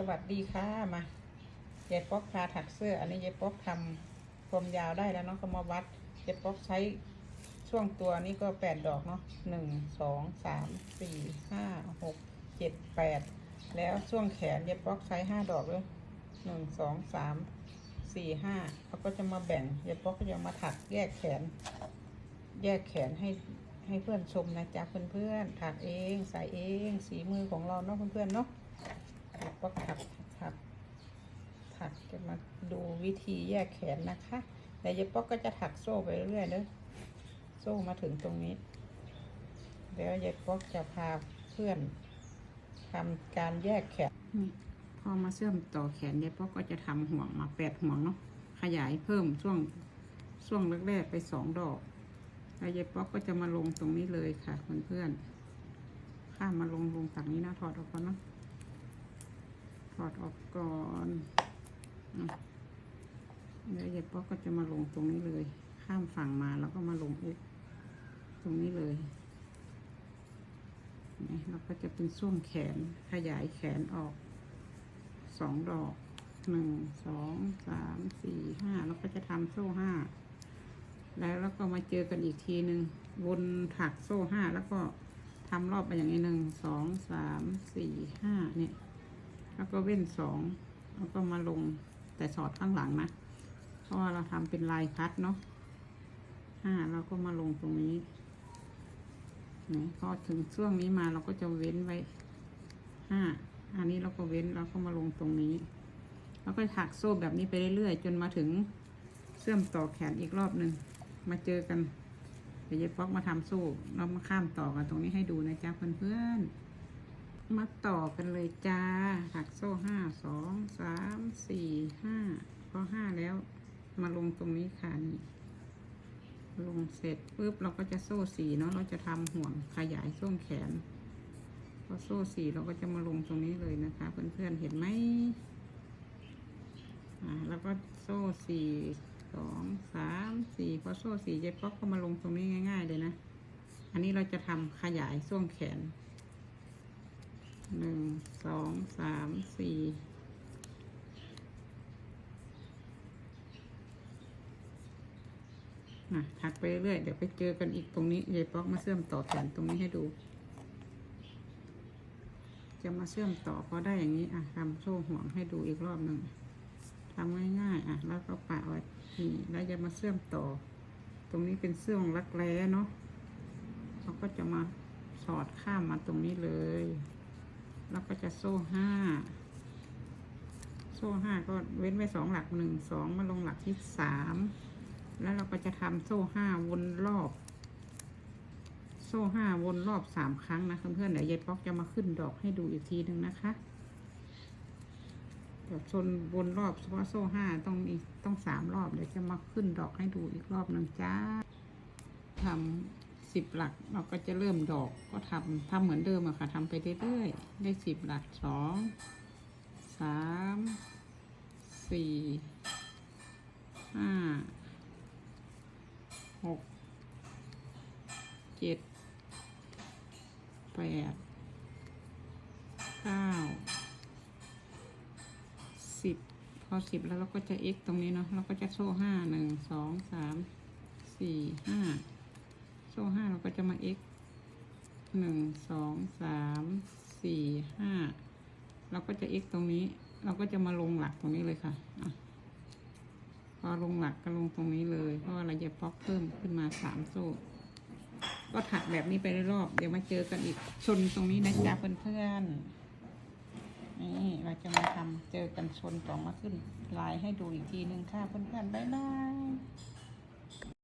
สวัสดีค่ะมายายป๊อกพาถักเสื้อ อันนี้ยายป๊อกทำความยาวได้แล้วเนาะก็มาวัดยายป๊อกใช้ช่วงตัวนี้ก็แปดดอกเนาะหนึ่งสองสามสี่ห้าหกเจ็ดแปดแล้วช่วงแขนยายป๊อกใช้ห้าดอกเลยหนึ่งสองสามสี่ห้าเขาก็จะมาแบ่งยายป๊อกก็จะมาถักแยกแขน แยกแขนให้ให้เพื่อนชมนะจ๊ะเพื่อนๆถักเองใส่เองสีมือของเราเนาะเพื่อนๆเนาะ ถักก็ถักถักถักจะมาดูวิธีแยกแขนนะคะแต่ยายป๊อกก็จะถักโซ่ไปเรื่อยๆเด้อโซ่มาถึงตรงนี้ แล้วยายป๊อกจะพาเพื่อนทำการแยกแขนนี่พอมาเชื่อมต่อแขนยายป๊อกก็จะทำห่วงมาแปดห่วงเนาะขยายเพิ่มช่วงช่วงแรกๆไปสองดอกแล้วยายป๊อกก็จะมาลงตรงนี้เลยค่ะเพื่อนๆข้ามมาลงลงฝั่งนี้นะถอดออกก่อนเนาะ ถอดออกก่อนอะแล้วยายป๊อกก็จะมาลงตรงนี้เลย ข้ามฝั่งมาแล้วก็มาลงอุกตรงนี้เลยนี่เราก็จะเป็นช่วงแขนขยายแขนออกสองดอกหนึ่งสองสามสี่ห้าแล้วก็จะทำโซ่ห้าแล้วแล้วก็มาเจอกันอีกทีหนึ่งวนถักโซ่ห้าแล้วก็ทำรอบไปอย่างนี้หนึ่งสองสามสี่ห้าเนี่ย แล้วก็เว้นสองแล้วก็มาลงแต่สอดข้างหลังนะเพราะว่าเราทำเป็นลายคัดเนาะห้าเราก็มาลงตรงนี้นี่พอถึงช่วงนี้มาเราก็จะเว้นไว้ห้าอันนี้เราก็เว้นเราก็มาลงตรงนี้ แล้วก็ถักโซ่แบบนี้ไปเรื่อยๆจนมาถึงเชื่อมต่อแขนอีกรอบหนึ่งมาเจอกันเดี๋ยวเย็บป๊อกมาทำโซ่เรามาข้ามต่อกันตรงนี้ให้ดูนะจ๊ะเพื่อนๆ มาต่อกันเลยจ้า หักโซ่ห้าสองสามสี่ห้าพอห้าแล้วมาลงตรงนี้ค่ะนี่ลงเสร็จปุ๊บเราก็จะโซ่สี่เนาะเราจะทำห่วงขยายช่วงแขนพอโซ่สี่เราก็จะมาลงตรงนี้เลยนะคะ เพื่อนๆเห็นไหมอ่าแล้วก็โซ่สี่สองสามสี่พอโซ่สี่เย็บป๊อกก็มาลงตรงนี้ง่าย ๆ เลยนะ อันนี้เราจะทำขยายช่วงแขน หนึ่งสองสามสี่อะถักไปเรื่อยเดี๋ยวไปเจอกันอีกตรงนี้ยายป๊อกมาเชื่อมต่อแขนตรงนี้ให้ดู จะมาเชื่อมต่อพอได้อย่างนี้อะทำโซ่ห่วงให้ดูอีกรอบหนึ่งทำง่ายๆอะแล้วก็ปะไว้นี่แล้วจะมาเชื่อมต่อ ตรงนี้เป็นเสื่องรักแร้เนาะเราก็จะมาสอดข้ามมาตรงนี้เลย แล้วก็จะโซ่ห้า โซ่ห้าก็เว้นไว้สองหลักหนึ่งสองมาลงหลักที่สาม แล้วเราก็จะทำโซ่ห้าวนรอบ โซ่ห้าวนรอบสามครั้งนะเพื่อนๆเดี๋ยวยายป๊อกจะมาขึ้นดอกให้ดูอีกทีหนึ่งนะคะเดี๋ยวชนวนรอบเพราะโซ่ห้าต้องมีต้องสามรอบเดี๋ยวจะมาขึ้นดอกให้ดูอีกรอบหนึ่งจ้าทำ สิบหลักเราก็จะเริ่มดอกก็ทำทำเหมือนเดิมอะค่ะทำไปเรื่อยๆได้สิบหลักสองสามสี่ห้าหกเจ็ดแปดเก้าสิบพอสิบแล้วเราก็จะ x ตรงนี้เนาะเราก็จะโซ่ห้าหนึ่งสองสามสี่ห้า ซ่ห้าเราก็จะมา x หนึ่งสองสามสี่ห้าเราก็จะ x ตรงนี้ เราก็จะมาลงหลักตรงนี้เลยค่ะอะพอลงหลักก็ลงตรงนี้เลย เพราะเราจะพอกเพิ่มขึ้นมาสามโซ่ก็ถักแบบนี้ไปรอบๆเดี๋ยวมาเจอกันอีกชนตรงนี้นะจ๊ะเพื่อนๆนี่เราจะมาทำเจอกันชนต่อมาขึ้นลายให้ดูอีกทีหนึ่งค่ะเพื่อนๆบ๊ายบาย